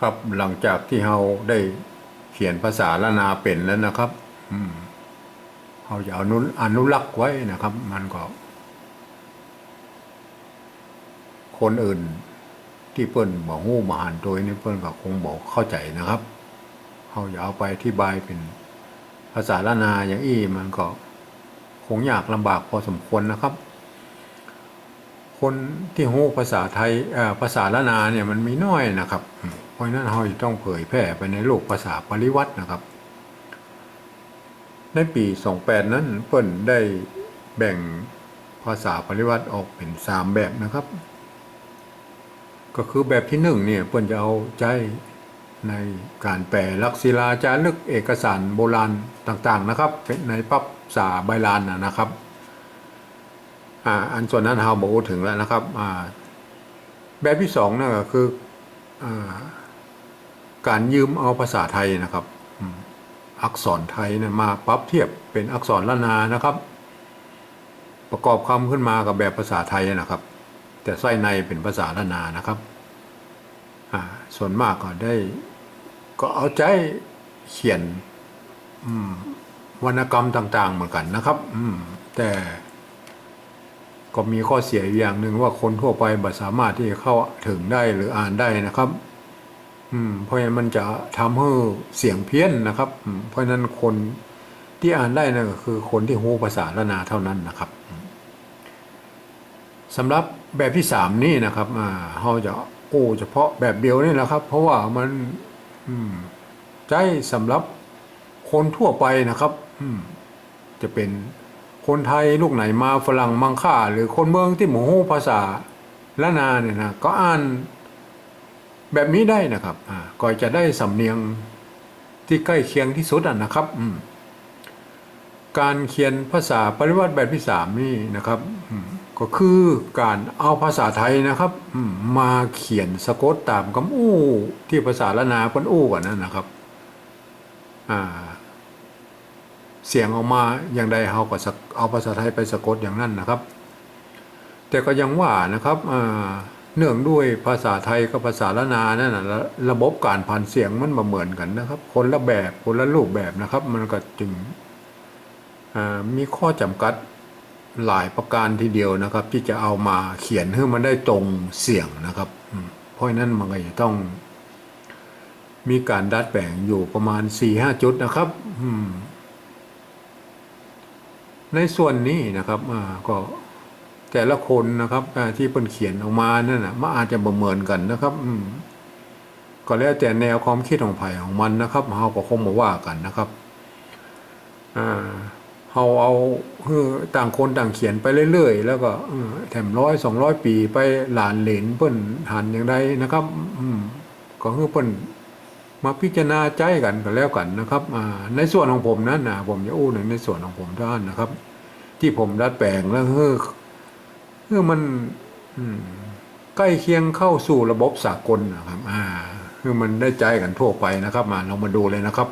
ครับหลังจากที่เราได้เขียนภาษาละนาเป็นแล้วนะครับ อืมเราจะอนุอนุรักษ์ไว้นะครับ มันก็ คนอื่น ที่เปิ้นบอกหู้มาหันตัวนี่เปิ้นก็คงบอกเข้าใจนะครับเขาอย่าเอาไปอธิบายเป็นภาษาละนาอย่างอี้มันก็คงยากลำบากพอสมควรนะครับ คนที่หู้ภาษาไทยภาษาละนาเนี่ยมันมีน้อยนะครับอืม เพราะนั้นเราต้องเผยแพร่ไปในโลกภาษาปริวัตินะครับ ในปี 28 นั้นเปิ้นได้แบ่งภาษาปริวัติออกเป็น 3 แบบนะครับ ก็คือแบบที่หนึ่งเนี่ยเปิ้นจะเอาใจในการแปลลักษิลาจารึกเอกสารโบราณต่างๆนะครับ ในปับษาใบลานนะนะครับอ่าอันส่วนนั้นเราบอกถึงแล้วนะครับอ่าแบบที่สองนั่นก็คืออ่า การยืมเอาภาษาไทยนะครับ อักษรไทยนะมาปรับเทียบเป็นอักษรละนานะครับ ประกอบคำขึ้นมากับแบบภาษาไทยนะครับ แต่ไส้ในเป็นภาษาละนานะครับส่วนมากก็ได้ ก็เอาใจเขียนวรรณกรรมต่าง ๆ เหมือนกันนะครับแต่ก็มีข้อเสียอย่างหนึ่งว่าคนทั่วไปบ่สามารถที่จะเข้าถึงได้หรืออ่านได้นะครับ เพราะฉะนั้นมันจะทำให้เสียงเพี้ยนนะครับ เพราะฉะนั้นคนที่อ่านได้นั่นก็คือคนที่รู้ภาษาละนาเท่านั้นนะครับสำหรับแบบที่สามนี่นะครับเราจะโอ้เฉพาะแบบเดียวนี่แหละครับ เพราะว่ามันใจสำหรับคนทั่วไปนะครับจะเป็นคนไทยลูกไหนมาฝรั่งมังค่า หรือคนเมืองที่หมูภาษาละนาเนี่ยนะก็อ่าน แบบนี้ได้นะครับก็จะได้สำเนียงที่ใกล้เคียงที่สุดนะครับการเขียนภาษาปริวัติแบบที่สามนี่นะครับก็คือการเอาภาษาไทยนะครับมาเขียนสะกดตามคำอู้ที่ภาษาละนาเพิ่นอู้กันนั่นนะครับเสียงออกมาอย่างใดเราก็เอาภาษาไทยไปสะกดอย่างนั้นนะครับ แต่ก็ยังว่านะครับอ่า เนื่องด้วยภาษาไทยกับภาษาละนานั่นนะระบบการผ่านเสียงมันมาเหมือนกันนะครับ คนละแบบคนละรูปแบบนะครับ มันก็จึงมีข้อจำกัดหลายประการทีเดียวนะครับ ที่จะเอามาเขียนให้มันได้ตรงเสียงนะครับเพราะนั้นมันก็จะต้อง มีการดัดแปลงอยู่ประมาณ4ี่ห้าจุดนะครับในส่วนนี้นะครับก็ แต่ละคนนะครับที่เพิ่นเขียนออกมานั่นนะมันอาจจะบ่เหมือนกันนะครับก็แล้วแต่แนวความคิดของไผ่ของมันนะครับเฮาก็คงมาว่ากันนะครับเฮาเอาต่างคนต่างเขียนไปเรื่อยๆ แล้วก็แถมร้อยสองร้อยปีไปหลานเหลนเพิ่นหันอย่างใดนะครับอืก็คือเพิ่นมาพิจารณาใจกันก็แล้วกันนะครับในส่วนของผมนั้นนะผมจะอู้ในในส่วนของผมด้านนะครับ ที่ผมดัดแปลงแล้วเฮ้อ เฮ้อมันใกล้เคียงเข้าสู่ระบบสากลนะครับ อ่า คือมันได้ใจกันทั่วไปนะครับ มาเรามาดูเลยนะครับ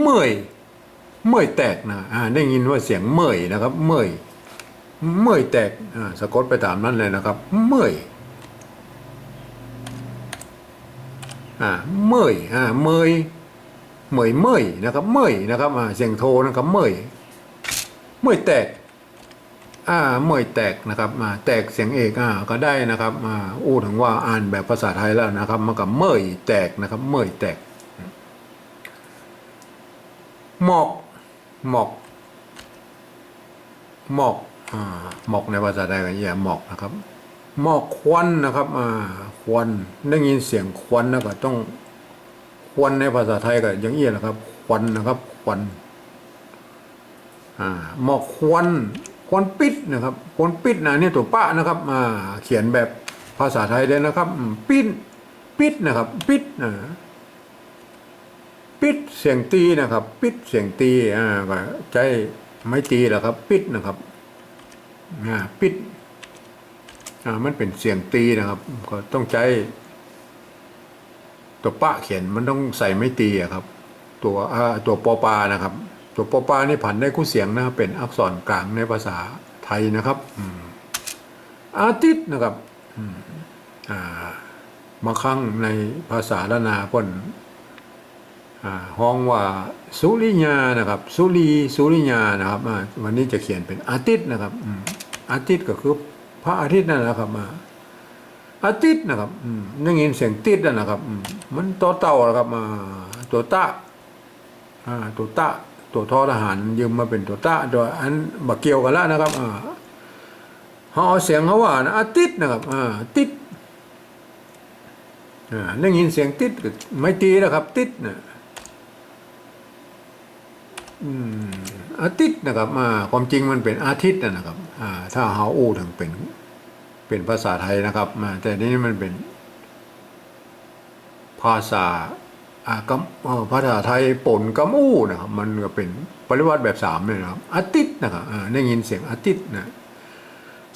เมื่อยเมื่อยแตกนะอ่า ได้ยินว่าเสียงเมื่อยนะครับ เมื่อยเมื่อยแตกอ่าสะกดไปตามนั้นเลยนะครับ เมื่อยอ่าเมยอ่าเมยเมยเมยนะครับ เมยนะครับอ่าเสียงโทนะครับ เมยเมยแตก อ่าเมยแตกนะครับอ่าแตกเสียงเอกอ่าก็ได้นะครับอ่าอู้ถึงว่าอ่านแบบภาษาไทยแล้วนะครับมันกับเมยแตกนะครับเมยแตกหมอกหมอกหมอกอ่าหมอกในภาษาไทยก็แย่าหมอกนะครับหมอกควันนะครับอ่าควันได้ยินเสียงควันนะก็ต้องควันในภาษาไทยก็อย่างนี้แหละครับ ควันนะครับ ควันอ่าหมอกควัน ควนปิดนะครับควนปิดนะนี่ตัวป้านะครับอ่าเขียนแบบภาษาไทยเลยนะครับ ปิดปิดนะครับ ปิดนะปิดเสียงตีนะครับ ปิดเสียงตีอ่าก็ใจไม่ตีหละครับ ปิดนะครับอ่าปิดอ่ามันเป็นเสียงตีนะครับ ก็ต้องใช้ตัวปะเขียนมันต้องใส่ไม่ตีอะครับ ตัวอ่าตัวปอปานะครับ ตัวปอปานี่ผันได้คู่เสียงนะครับเป็นอักษรกลางในภาษาไทยนะครับอาทิตย์นะครับมาครั้งในภาษาละนาพ่นห้องว่าสุริยานะครับสุรีสุริยานะครับวันนี้จะเขียนเป็นอาทิตย์นะครับอาทิตย์ก็คือพระอาทิตย์นั่นแหละครับมาอาทิตย์นะครับอืมได้ยินเสียงติดนั่นนะครับ มันตัวเต่านะครับมาตัวตะอ่าตัวตะ ตัวทอทหารยืมมาเป็นตัวตะโดยอันบักเกี่ยวกันแล้วนะครับอ่าเขาเอาเสียงเขาว่านะอาทิตนะครับอ่าติดอ่าได้ยินเสียงติดไม่ตีนะครับ ติดนะอืมอาทิตย์นะครับอ่าความจริงมันเป็นอาทิตย์นะครับอ่าถ้าเฮาอู้ถึงเป็นเป็นภาษาไทยนะครับแต่นี้มันเป็นภาษา กำเอ่อภาษาไทยปนกำอู้นะครับมันก็เป็นปริวัติแบบสามเลยนะครับอาทิตย์นะครับได้ยินเสียงอาทิตย์นะ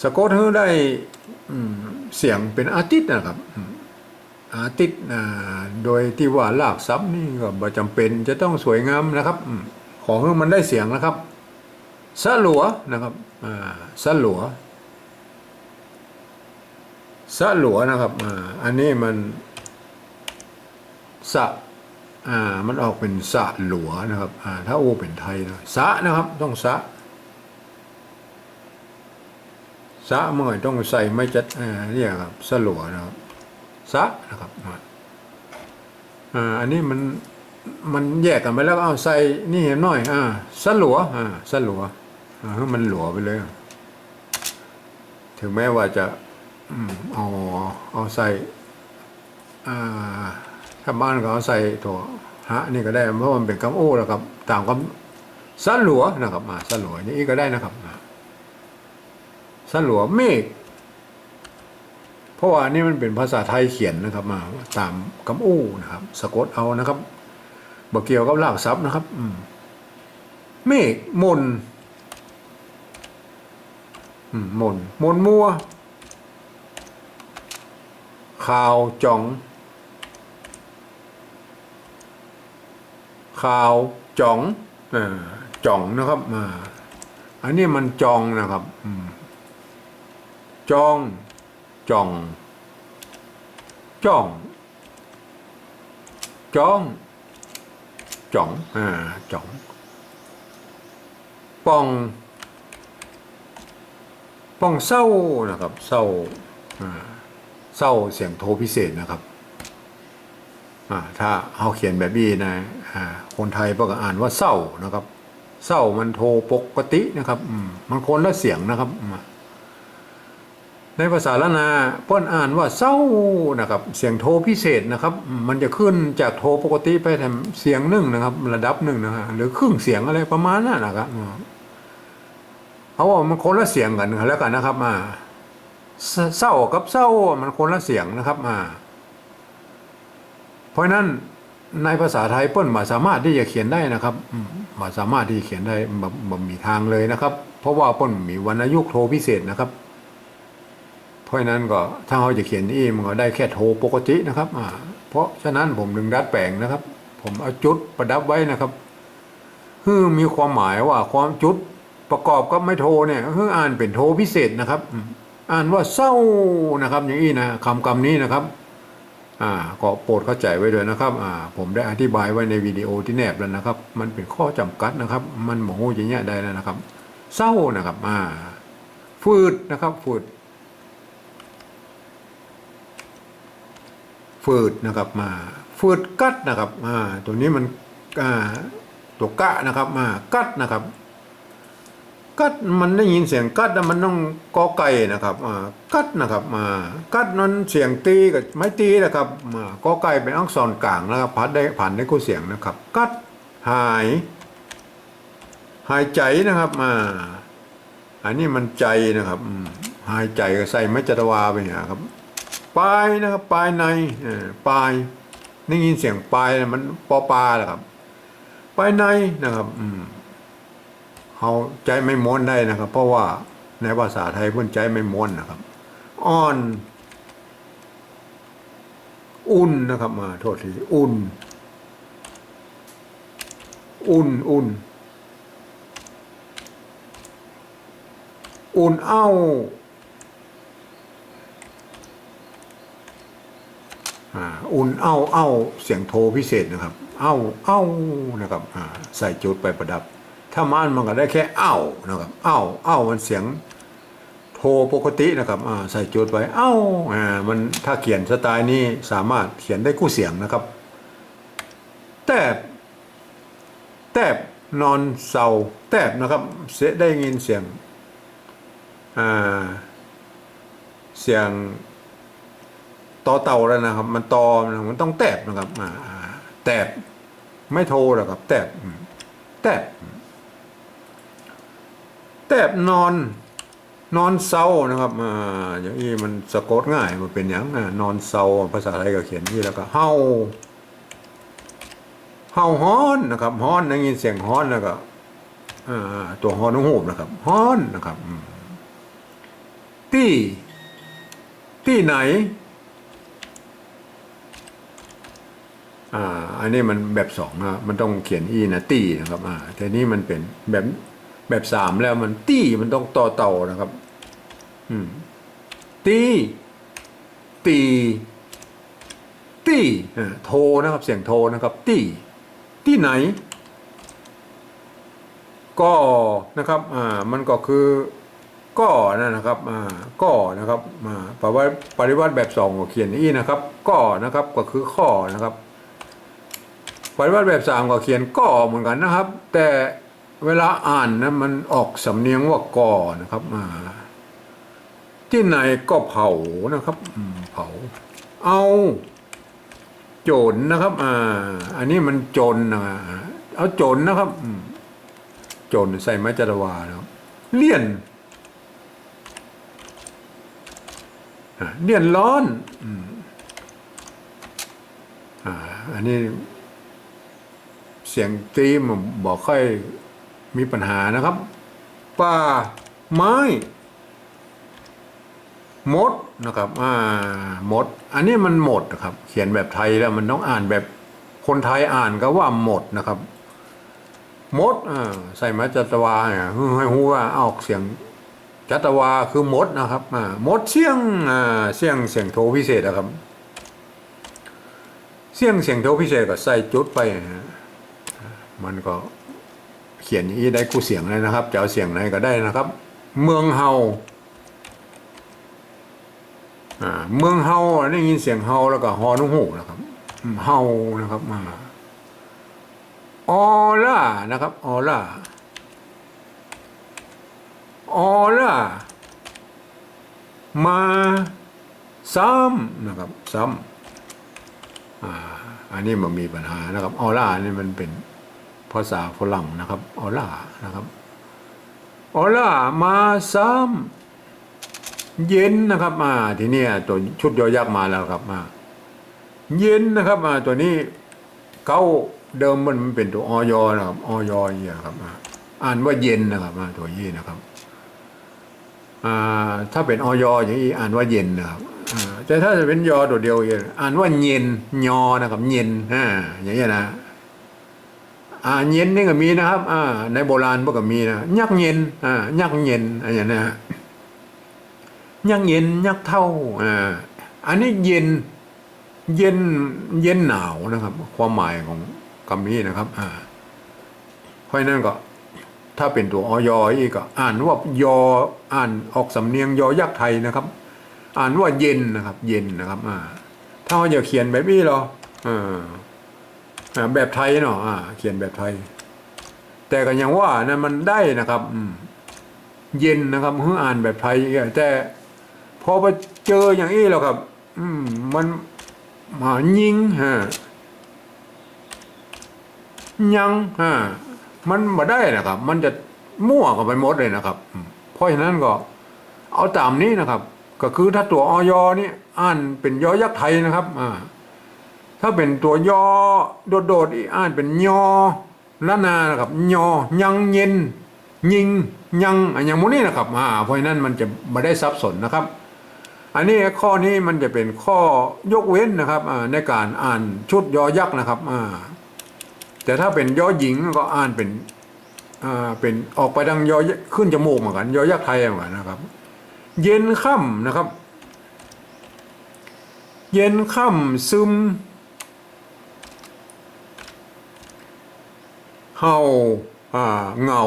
สะกดให้ได้เสียงเป็นอาทิตย์นะครับอาทิตย์โดยที่ว่าลากซับนี่ก็บ่จำเป็นจะต้องสวยงามนะครับอืมขอให้มันได้เสียงนะครับสลัวนะครับอ่าสลัวสลัวนะครับอันนี้มันสะ อ่ามันออกเป็นสะหลัวนะครับอ่าถ้าโอเป็นไทยนะสะนะครับต้องสะสะเมื่อยต้องใส่ไม่จัดอ่าเรียครับสะหลัวนะครับซะนะครับอ่าอันนี้มันมันแยกกันไปแล้วเอาใส่นี่เห็นหน่อยอ่าสลัวอ่าสลัวอ่าให้มันหลัวไปเลย ถึงแม้ว่าจะอืมเอาเอาใส่อ่า ถ้าบ้านเอาใส่ตัวฮะนี่ก็ได้เพราะมันเป็นคำโอ้แล้วครับตามคำสันหลัวนะครับอ่าสลัวนี่ก็ได้นะครับอ่าสลัวเมฆเพราะว่านี่มันเป็นภาษาไทยเขียนนะครับมาตามคำอู้นะครับ สะกดเอานะครับบ่เกี่ยวกับลากศัพท์นะครับอืมเมฆมนอืมมนมนมัวข่าวจ่อง ข่าวจ่องจ่องนะครับอ,อันนี้มันจองนะครับจองจ่องจ้องจ้องจ่องอ่าจ่องป้องป้องเศร้านะครับเศร้าเศร้าเสียงโทพิเศษนะครับ ถ้าเอาเขียนแบบนี้นะคนไทยก็อ่านว่าเศร้านะครับเศร้ามันโทปกตินะครับมมันคนละเสียงนะครับ ในภาษาละนาเพิ่นอ่านว่าเศร้านะครับ เสียงโทพิเศษนะครับ มันจะขึ้นจากโทปกติไปทำเสียงหนึ่งนะครับ ระดับหนึ่งนะฮะหรือครึ่งเสียงอะไรประมาณนั้นนะครับเอาว่ามันคนละเสียงกันแล้วกันนะครับมาเศร้ากับเศร้ามันคนละเสียงนะครับมา เพราะนั้นในภาษาไทยเปิ้นมาสามารถที่จะเขียนได้นะครับมาสามารถที่จะเขียนได้บ่บ่มีทางเลยนะครับ เพราะว่าเปิ้นมีวรรณยุกโทพิเศษนะครับ เพราะฉะนั้นก็ถ้าเราจะเขียนอีมันก็ได้แค่โทปกตินะครับอ่าเพราะฉะนั้นผมดึงดัดแปลงนะครับ ผมเอาจุดประดับไว้นะครับคือมีความหมายว่าความจุดประกอบกับไม่โทเนี่ยคืออ่านเป็นโทพิเศษนะครับ อ่านว่าเศร้านะครับ อย่างนี้นะคำคำนี้นะครับ อ่าก็โปรดเข้าใจไว้ด้วยนะครับอ่าผมได้อธิบายไว้ในวิดีโอที่แนบแล้วนะครับ มันเป็นข้อจำกัดนะครับ มันโมโหอย่างเงี้ยได้แล้วนะครับ เศร้านะครับอ่าฟืดนะครับฟืดฟืดนะครับมาฟืดกัดนะครับอ่าตัวนี้มันอ่าตัวกะนะครับมากัดนะครับ กัดมันได้ยินเสียงกัดมันต้องกอไก่นะครับอ่ากัดนะครับมากัดนั้นเสียงตีกับไม่ตีนะครับมากอไก่เป็นอักษรกลางนะครับพัดได้ผ่านได้คู่เสียงนะครับ กัดหาย หายใจนะครับมาอันนี้มันใจนะครับหายใจก็ใส่ไม่จัตวาไปนี่ยครับปลายนะครับปลายในปลายได้ยินเสียงปลายมันปอปลาแหละครับปลายในนะครับอืม เขาใจไม่ม้วนได้นะครับ เพราะว่าในภาษาไทยเพื่อนใจไม่ม้วนนะครับ อ่อน อุ่นนะครับ มาโทษทีอุ่น อุ่นอุ่นอุ่นเอ้าอ่าอุ่นเอ้าเอ้าเสียงโทพิเศษนะครับ เอ้าเอ้านะครับใส่จุดไปประดับ ถ้ามันมันก็ได้แค่เอ้านะครับเอ้าเอ้ามันเสียงโทปกตินะครับใส่จุดไปเอ้าอ่ามันถ้าเขียนสไตล์นี้สามารถเขียนได้กู้เสียงนะครับ แต่แตบนอนเศร้าแตบนะครับเสียได้ยินเสียงอ่าเสียงต่อเต่าแล้วนะครับ มันตอมันต้องแตบนะครับอ่าแตบไม่โทรหรอกครับ แตบแตบ แตบนอนนอนเศร้านะครับอ่าอย่างนี้มันสะกดง่ายมันเป็นอย่างนอนเศร้าภาษาไทยก็เขียนที่แล้วก็เฮาเฮาฮ้อนนะครับฮ้อนได้ยินเสียงฮ้อนแล้วก็ตัวฮ้อนนุ่งหูบนะครับฮ้อนนะครับอืมตี้ที่ไหนอ่าอันนี้มันแบบสองนะมันต้องเขียนอีนะตีนะครับอ่าแต่นี้มันเป็นแบบ แบบสามแล้วมันตีมันต้องต่อเต่านะครับ อืม ตีตีตีโทนะครับ เสียงโทนะครับ ตีที่ไหน ก็นะครับ อ่า มันก็คือก็นั่นนะครับ อ่า ก็นะครับอ่าแปลว่าปริวัติแบบสองเขียนอีนะครับ ก็นะครับ ก็คือข้อนะครับปฏิวัติแบบสามก็เขียนก่อเหมือนกันนะครับ แต่ เวลาอ่านนะมันออกสำเนียงว่าก่อนะครับอ่าที่ไหนก็เผานะครับเผา เอาโจรนะครับอ่าอันนี้มันโจรนะเอาโจรนะครับโจรใส่ไม้จรวานะครับเลี่ยนเลี่ยนร้อนอ่าอันนี้เสียงตีมบอกค่อย มีปัญหานะครับป่าไม้มดนะครับอ่ามด อันนี้มันหมดนะครับ เขียนแบบไทยแล้วมันต้องอ่านแบบคนไทยอ่านก็ว่าหมดนะครับมดอ่าใส่มาจัตวาเนี่ยให้รู้ว่าออกเสียงจัตวาคือมดนะครับอ่ามดเสียงอ่าเสียงเสียงโทพิเศษนะครับ เสียงเสียงโทพิเศษก็ใส่จุดไปฮะมันก็ เขียนอย่างนี้ได้กูเสียงเลยนะครับจะเอาเสียงไหนก็ได้นะครับ เมืองเฮาเมืองเฮาได้ยินเสียงเฮาแล้วก็ฮอนุ่งหูนะครับเฮานะครับมาออล่านะครับออล่าออล่ามาซ้ำนะครับซ้ำอ่าอันนี้มันมีปัญหานะครับออล่านี่มันเป็น ภาษาฝรั่งนะครับออล่านะครับออล่ามาซ้ำเย็นนะครับมาทีเนี้ยตัวชุดยอยักษ์มาแล้วครับมาเย็นนะครับมาตัวนี้เก้าเดิมมันเป็นตัวออยนะครับออยเนี่ยครับมาอ่านว่าเย็นนะครับมาตัวยี่นะครับอ่าถ้าเป็นออยอย่างนี้อ่านว่าเย็นนะครับแต่ถ้าจะเป็นยอตัวเดียวอ่างอ่านว่าเย็นยอนะครับ เย็นอ่าอย่างเงี้ยนะ อ่าเย็นนี่ก็มีนะครับอ่าในโบราณพวกก็มีนะยักเย็นอ่ายักเย็นอะไรอย่างนี้นะฮะยักเย็นยักเท่าอ่าอันนี้เย็นเย็นเย็นหนาวนะครับ ความหมายของคำนี้นะครับ อ่าเพราะนั้นก็ ถ้าเป็นตัวออยอีกก็ อ่านว่ายออ่านออกสำเนียงยอยักษ์ไทยนะครับ อ่านว่าเย็นนะครับ เย็นนะครับ อ่า ถ้าเราจะเขียนแบบนี้หรออ่า แบบไทยเนาะเขียนแบบไทย แต่ก็ยังว่านะมันได้นะครับเย็นนะครับเพื่ออ่านแบบไทยแต่พอไปเจออย่างนี้แล้วครับ อืม มันมายิงฮะยังฮะมันมาได้นะครับ มันจะมั่วกันไปหมดเลยนะครับ เพราะฉะนั้นก็ เอาตามนี้นะครับ ก็คือถ้าตัวออยนี่อ่านเป็นยอยักษ์ไทยนะครับ อ่า ถ้าเป็นตัวยอโดดๆอีอ่านเป็นยอละนานะครับยอยังเย็น ยิงยังอันอย่างมูนี่นะครับอ่าเพราะนั้นมันจะไม่ได้ซับสนนะครับ อันนี้ข้อนี้มันจะเป็นข้อยกเว้นนะครับในการอ่านชุดยอยักษ์นะครับอ่าแต่ถ้าเป็นยอหญิงก็อ่านเป็นอ่าเป็นออกไปดังยอขึ้นจมูกเหมือนกันยอยักษ์ไทยเหมือนกันนะครับ เย็นค่ำนะครับ เย็นค่ำซึม เฮาอ่าเหงา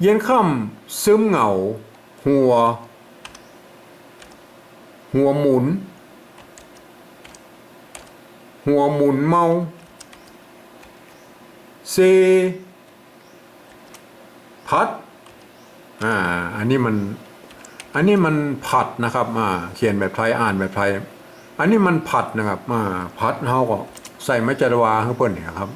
เย็นค่ำซึมเหงา หัว หัวหมุน หัวหมุนเมา เซ พัด อ่า อันนี้มัน อันนี้มันผัดนะครับ อ่า เขียนแบบไทย อ่านแบบไทย อันนี้มันผัดนะครับ อ่าผัดเฮาก็ ใส่ไม้จรวาให้เปิ้นเนี่ยครับ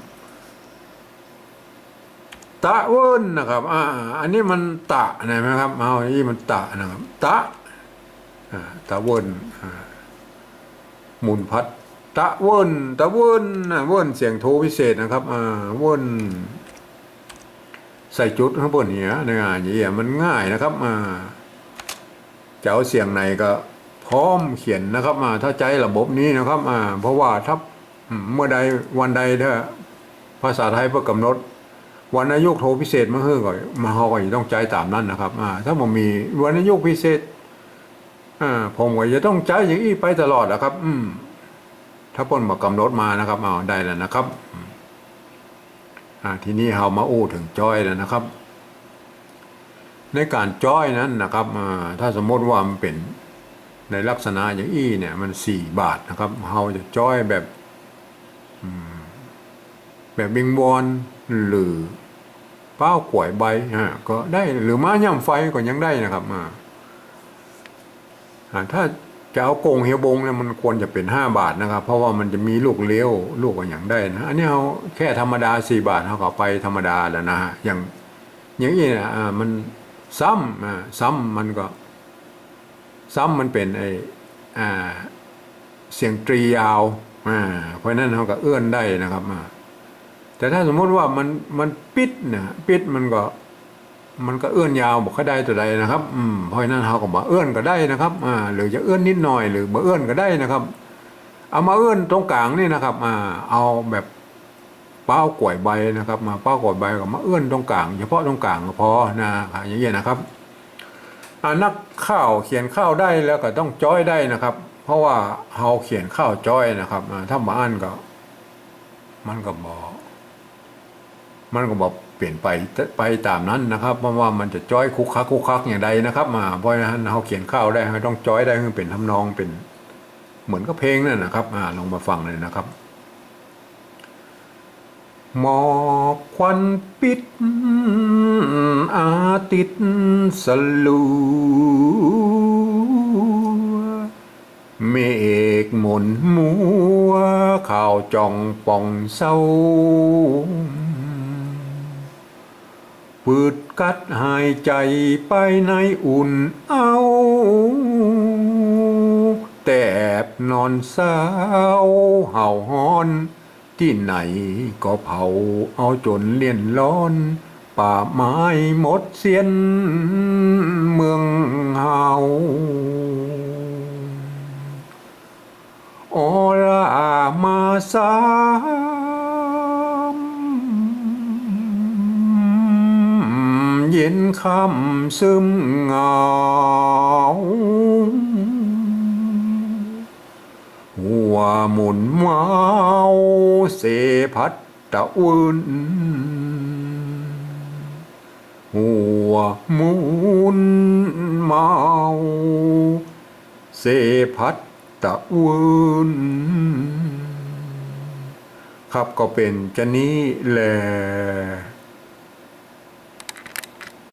ตะเวินนะครับ อ่า อันนี้มันตะนะไหมครับ เอาอันนี้มันตะนะครับ ตะอ่าตะเวินอ่าหมุนพัด ตะเวินตะเวินนะเวินเสียงโทพิเศษนะครับ อ่า เวินใส่จุดข้างบนเนี้ยนะอย่างเงี้ยมันง่ายนะครับ อ่าจะเอาเสียงไหนก็พร้อมเขียนนะครับมาถ้าใจระบบนี้นะครับ อ่า เพราะว่าถ้า เมื่อใดวันใดถ้าภาษาไทยเพื่อกำหนด วันนายกโทรพิเศษมาเฮือก่อนมาฮาก็จะต้องใจตามนั้นนะครับอ่าถ้ามันมีวันนายกพิเศษอ่าผมก็จะต้องใจอย่างนี้ไปตลอดนะครับ อืมถ้าพ้นมากำหนดมานะครับเอาได้แล้วนะครับอ่าทีนี้เฮามาอู้ถึงจอยแล้วนะครับ ในการจ้อยนั้นนะครับถ้าสมมติว่ามันเป็นในลักษณะอย่างอี้เนี่ยมันสี่บาทนะครับเราจะจ้อยแบบ แบบบิงบอลหรือเป้ากล้วยใบอ่าก็ได้หรือม้าย่ำไฟก็ยังได้นะครับอ่าอ่าถ้าจะเอาโกงเฮียบงเนี่ยมันควรจะเป็นห้าบาทนะครับ เพราะว่ามันจะมีลูกเลี้ยวลูกก็อย่างได้นะอันนี้เอาแค่ธรรมดาสี่บาทเขาก็ไปธรรมดาแล้วนะฮะอย่างอย่างนี้นะอ่ามันซ้ำอ่าซ้ำมันก็ ซ้ำมันเป็นไออ่าเสียงตรียาว อ่าเพราะนั้นเราก็เอื้อนได้นะครับอ่าแต่ถ้าสมมติว่ามันมันปิดนะปิดมันก็มันก็เอื้อนยาวบอกก็ได้ตัวใดนะครับอืมเพราะนั้นเราก็บอกเอื้อนก็ได้นะครับอ่าหรือจะเอื้อนนิดหน่อยหรือบ่เอื้อนก็ได้นะครับ เอามาเอื้อนตรงกลางนี่นะครับอ่าเอาแบบเป้ากล้วยใบนะครับ มาเป้ากล้วยใบกับมาเอื้อนตรงกลางเฉพาะตรงกลางก็พอนะอย่างเงี้ยนะครับอ่านักข้าวเขียนข้าวได้แล้วก็ต้องจ้อยได้นะครับ เพราะว่าเฮาเขียนข้าวจ้อยนะครับถ้ามาอ่านก็ มันก็บอก มันก็บอกเปลี่ยนไปไปตามนั้นนะครับเพราะว่ามันจะจ้อยคุกคักคุกคักอย่างใดนะครับ มาเพราะฉะนั้นเฮาเขียนข้าวได้เฮาต้องจ้อยได้ให้เป็นทำนองเป็น เหมือนกับเพลงนั่นนะครับอ่าลองมาฟังเลยนะครับหมอกควันปิดอาทิตย์สลั หมุนมัวข่าวจ่องป่องเศร้าปืดกัดหายใจไปในอุ่นเอาแตบนอนเศร้าเห่าหอนที่ไหนก็เผาเอาจนเลี่ยนร้อน ป่าไม้หมดเสียนเมืองเฮา รามาสามเย็นคำซึมเงาหัวหมุนเมาเสพัดตะอุ่นหัวหมุนเมาเสพัด ตะวุนครับก็เป็นจะนี้แหละ